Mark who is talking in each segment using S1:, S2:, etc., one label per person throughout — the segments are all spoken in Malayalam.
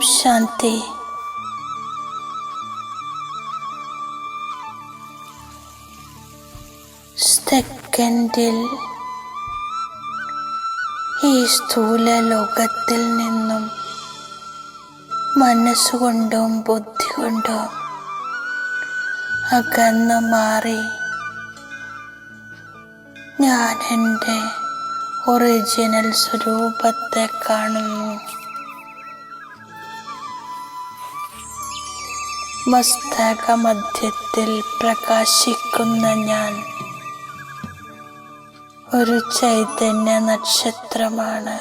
S1: ശാന്തി. സെക്കൻഡിൽ ഈ സ്ഥൂല ലോകത്തിൽ നിന്നും മനസ്സുകൊണ്ടും ബുദ്ധി കൊണ്ടും അകന്നു മാറി ഞാൻ എന്റെ ഒറിജിനൽ സ്വരൂപത്തെ കാണുന്നു. മസ്തക മധ്യത്തിൽ പ്രകാശിക്കുന്ന ഞാൻ ഒരു ചൈതന്യ നക്ഷത്രമാണ്.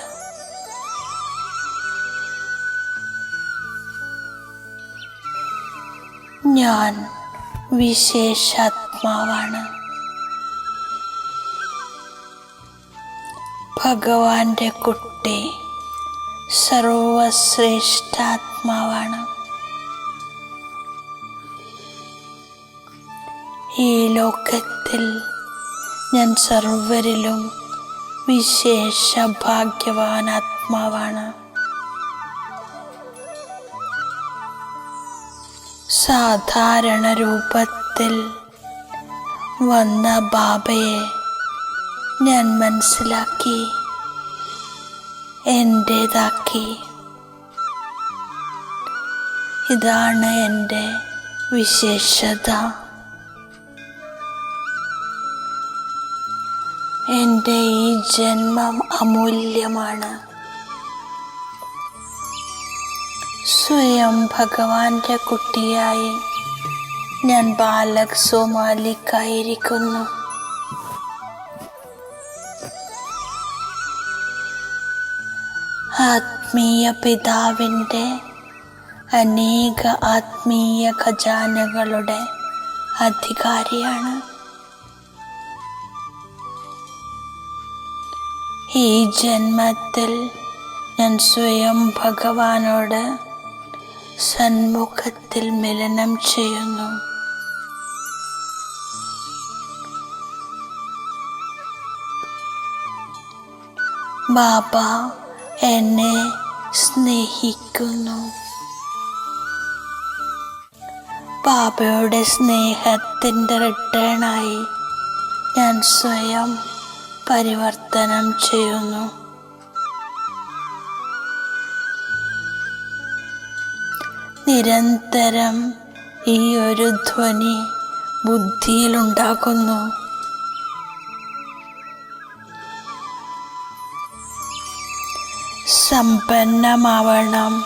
S1: ഞാൻ വിശേഷാത്മാവാണ്. ഭഗവാന്റെ കുട്ടി സർവശ്രേഷ്ഠാത്മാവാണ് ഈ ലോകത്തിൽ ഞാൻ സർവരിലും വിശേഷ ഭാഗ്യവാൻ ആത്മാവാണ്. സാധാരണ രൂപത്തിൽ വന്ന ബാബയെ ഞാൻ മനസ്സിലാക്കി എന്റേതാക്കി ഇതാണ് എന്റെ വിശേഷത. എന്റെ ഈ ജന്മം അമൂല്യമാണ്. സ്വയം ഭഗവാന്റെ കുട്ടിയായി ഞാൻ ബാലക് സോമാലിക്കായിരിക്കുന്നു ആത്മീയ പിതാവിന്റെ അനേക ആത്മീയ ഖജാനകളുടെ അധികാരിയാണ് ഈ ജന്മത്തിൽ ഞാൻ സ്വയം ഭഗവാനോട് സന്മുഖത്തിൽ മിലനം ചെയ്യുന്നു. ബാബ എന്നെ സ്നേഹിക്കുന്നു. ബാബയുടെ സ്നേഹത്തിന്റെ റിട്ടേണായി ഞാൻ സ്വയം പരിവർത്തനം ചെയ്യുന്നു. നിരന്തരം ഈ ഒരു ധ്വനി ബുദ്ധിയിലുണ്ടാക്കുന്നു സമ്പന്നമാവണം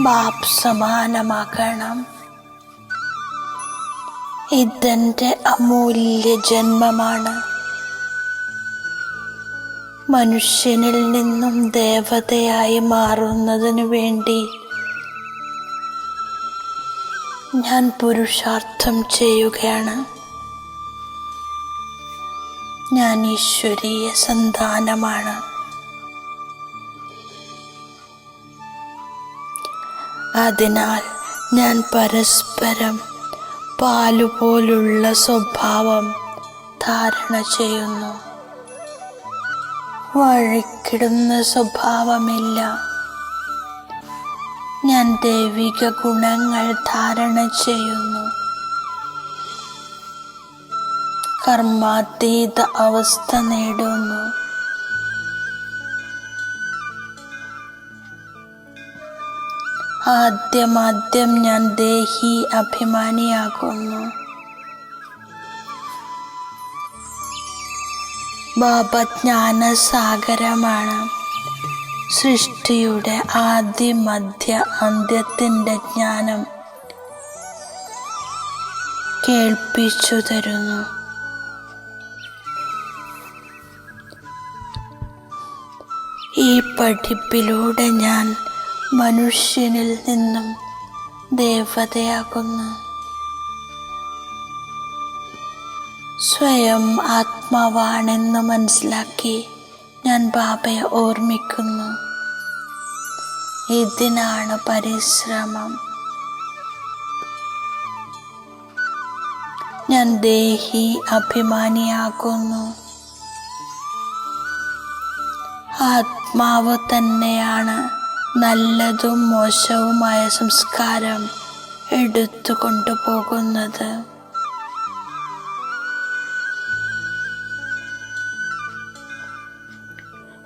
S1: ബാപ് സമാനമാക്കണം ഇതെന്റെ അമൂല്യ ജന്മമാണ്. മനുഷ്യനിൽ നിന്നും ദേവതയായി മാറുന്നതിനു വേണ്ടി ഞാൻ പുരുഷാർത്ഥം ചെയ്യുകയാണ്. ഞാൻ ഈശ്വരീയ സന്താനമാണ്. അതിനാൽ ഞാൻ പരസ്പരം പാലുപോലുള്ള സ്വഭാവം ധാരണ ചെയ്യുന്നു. വഴിക്കിടുന്ന സ്വഭാവമില്ല. ഞാൻ ദൈവിക ഗുണങ്ങൾ ധാരണ ചെയ്യുന്നു. കർമാതീത അവസ്ഥ നേടുന്നു. ആദ്യമാദ്യം ഞാൻ ദേഹി അഭിമാനിയാകുന്നു. ബാബ ജ്ഞാനസാഗരമാണ് സൃഷ്ടിയുടെ ആദ്യ മധ്യ അന്ത്യത്തിന്റെ ജ്ഞാനം കേൾപ്പിച്ചു തരുന്നു. ഈ പഠിപ്പിലൂടെ ഞാൻ മനുഷ്യനിൽ നിന്നും ദേവതയാകുന്നു. സ്വയം ആത്മാവാണെന്ന് മനസ്സിലാക്കി ഞാൻ ബാബയെ ഓർമ്മിക്കുന്നു. ഇതിനാണ് പരിശ്രമം. ഞാൻ ദേഹി അഭിമാനിയാകുന്നു. ആത്മാവ് തന്നെയാണ് നല്ലതും മോശവുമായ സംസ്കാരം എടുത്തു കൊണ്ടുപോകുന്നത്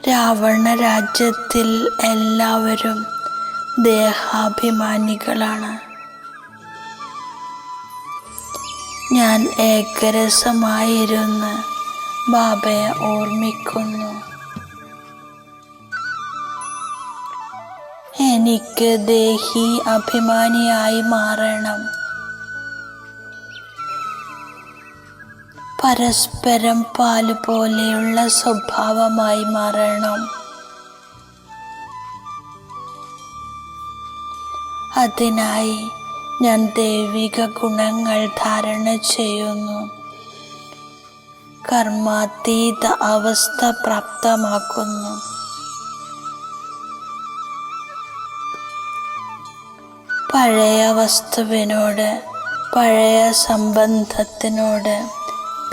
S1: രാവണ രാജ്യത്തിൽ എല്ലാവരും ദേഹാഭിമാനികളാണ്. ഞാൻ ഏകരസമായിരുന്ന് ബാബയെ ഓർമ്മിക്കുന്നു. എനിക്ക് ദേഹി അഭിമാനിയായി മാറണം. പരസ്പരം പാൽ പോലെയുള്ള സ്വഭാവമായി മാറണം. അതിനായി ഞാൻ ദൈവിക ഗുണങ്ങൾ ധാരണ ചെയ്യുന്നു. കർമാതീത അവസ്ഥ പ്രാപ്തമാക്കുന്നു. പഴയ വസ്തുവിനോട് പഴയ സംബന്ധത്തിനോട്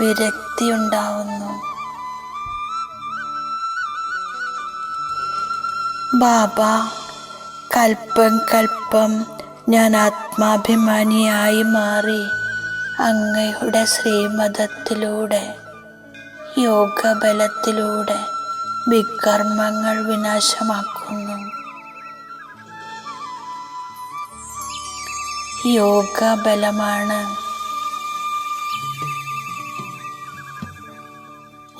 S1: വിരക്തി ഉണ്ടാവുന്നു ബാബ കൽപ്പം കൽപ്പം ഞാൻ ആത്മാഭിമാനിയായി മാറി അങ്ങയുടെ ശ്രീമതത്തിലൂടെ യോഗബലത്തിലൂടെ വികർമ്മങ്ങൾ വിനാശമാക്കുന്നു. യോഗബലമാണ്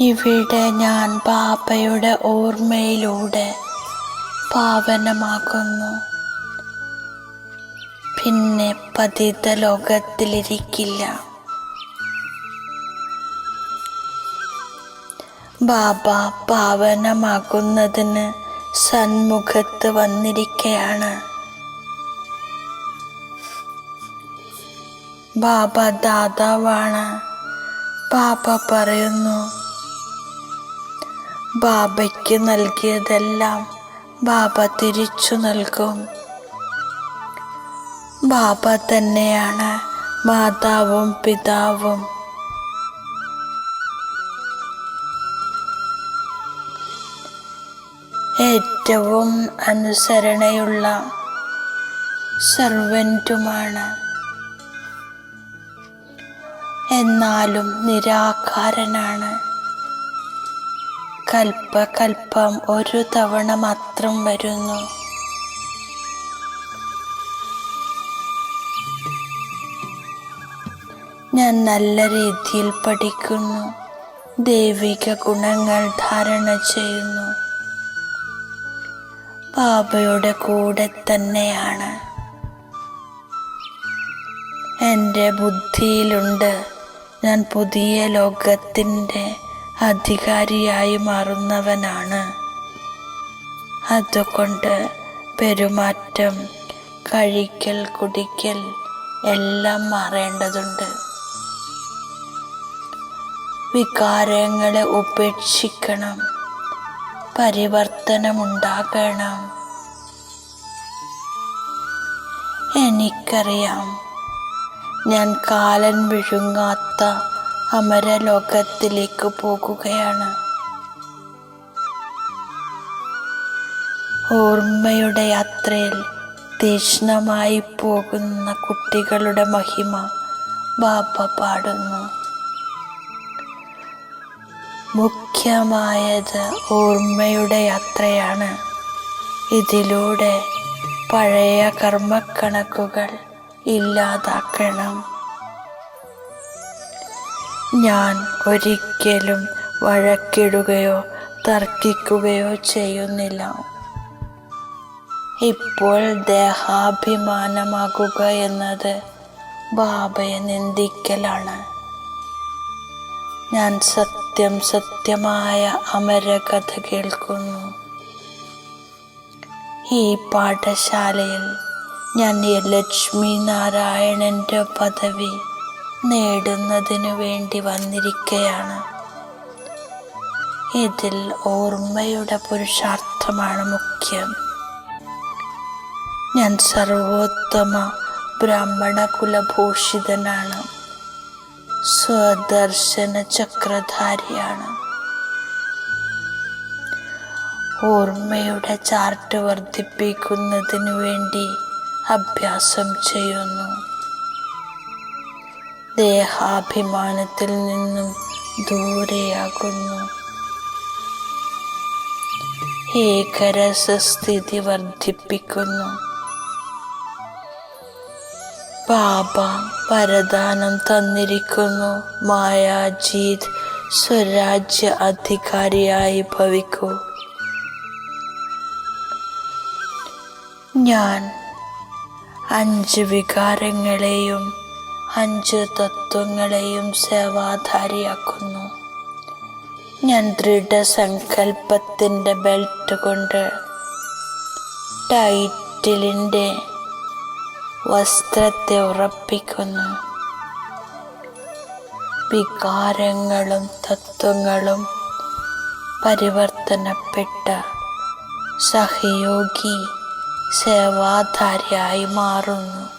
S1: ഇവിടെ ഞാൻ പാപ്പയുടെ ഓർമ്മയിലൂടെ പാവനമാകുന്നു. പിന്നെ പതിത ലോകത്തിലിരിക്കില്ല. ബാബ പാവനമാകുന്നതിന് സന്മുഖത്ത് വന്നിരിക്കയാണ്. ബാബ ദാതാവാണ്. ബാബ പറയുന്നു ബാബയ്ക്ക് നൽകിയതെല്ലാം ബാബ തിരിച്ചു നൽകും. ബാബ തന്നെയാണ് മാതാവും പിതാവും. ഏറ്റവും അനുസരണയുള്ള സർവന്റുമാണ് എന്നാലും നിരാകാരനാണ്. കൽപ്പകൽപ്പം ഒരു തവണ മാത്രം വരുന്നു. ഞാൻ നല്ല രീതിയിൽ പഠിക്കുന്നു. ദൈവിക ഗുണങ്ങൾ ധാരണ ചെയ്യുന്നു. ബാബയുടെ കൂടെ തന്നെയാണ്. എന്റെ ബുദ്ധിയിലുണ്ട്. ഞാൻ പുതിയ ലോകത്തിന്റെ അധികാരിയായി മാറുന്നവനാണ്. അതുകൊണ്ട് പെരുമാറ്റം കഴിക്കൽ കുടിക്കൽ എല്ലാം മാറേണ്ടതുണ്ട്. വികാരങ്ങളെ ഉപേക്ഷിക്കണം. പരിവർത്തനമുണ്ടാകണം. എനിക്കറിയാം ഞാൻ കാലൻ വിഴുങ്ങാത്ത അമരലോകത്തിലേക്ക് പോകുകയാണ്. ഓർമ്മയുടെ യാത്രയിൽ തീക്ഷ്ണമായി പോകുന്ന കുട്ടികളുടെ മഹിമ ബാബ പാടുന്നു. മുഖ്യമായത് ഓർമ്മയുടെ യാത്രയാണ്. ഇതിലൂടെ പഴയ കർമ്മക്കണക്കുകൾ ഇല്ലാതാക്കണം. ഞാൻ ഒരിക്കലും വഴക്കിടുകയോ തർക്കിക്കുകയോ ചെയ്യുന്നില്ല. ഇപ്പോൾ ദേഹാഭിമാനമാകുക എന്നത് ബാബയെ നിന്ദിക്കലാണ്. ഞാൻ സത്യം സത്യമായ അമരകഥ കേൾക്കുന്നു. ഈ പാഠശാലയിൽ ഞാൻ ലക്ഷ്മി നാരായണന്റെ പദവി നേടുന്നതിനു വേണ്ടി വന്നിരിക്കുകയാണ് ഇതിൽ ഓർമ്മയുടെ പുരുഷാർത്ഥമാണ് മുഖ്യം. ഞാൻ സർവോത്തമ ബ്രാഹ്മണ കുലഭൂഷിതനാണ് സ്വദർശന ചക്രധാരിയാണ്. ഓർമ്മയുടെ ചാർട്ട് വർദ്ധിപ്പിക്കുന്നതിനു വേണ്ടി അഭ്യാസം ചെയ്യുന്നു. ദേഹാഭിമാനത്തിൽ നിന്നും ദൂരെയാകുന്നു. ഏകരസസ്ഥിതി വർദ്ധിപ്പിക്കുന്നു. ബാബ വരദാനം തന്നിരിക്കുന്നു. മായാജീത് സ്വരാജ്യ അധികാരിയായി ഭവിക്കൂ. ഞാൻ അഞ്ച് വികാരങ്ങളെയും അഞ്ച് തത്വങ്ങളെയും സേവാധാരിയാക്കുന്നു. ഞാൻ ദൃഢസങ്കൽപ്പത്തിന്റെ ബെൽറ്റ് കൊണ്ട് ടൈറ്റിലിന്റെ വസ്ത്രത്തെ ഉറപ്പിക്കുന്നു. വികാരങ്ങളും തത്വങ്ങളും പരിവർത്തനപ്പെട്ട സഹയോഗി സേവാധാരിയായി മാറുന്നു.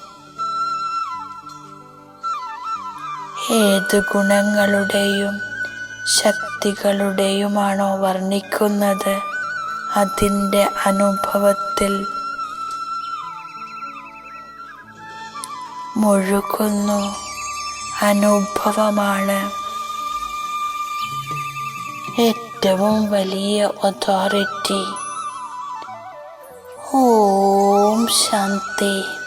S1: ഏത് ഗുണങ്ങളുടെയും ശക്തികളുടെയുമാണോ വർണിക്കുന്നത്? അതിന്റെ അനുഭവത്തിൽ മുഴുകുന്നു. അനുഭവമാണ് ഏറ്റവും വലിയ അതോറിറ്റി ഓം ശാന്തി.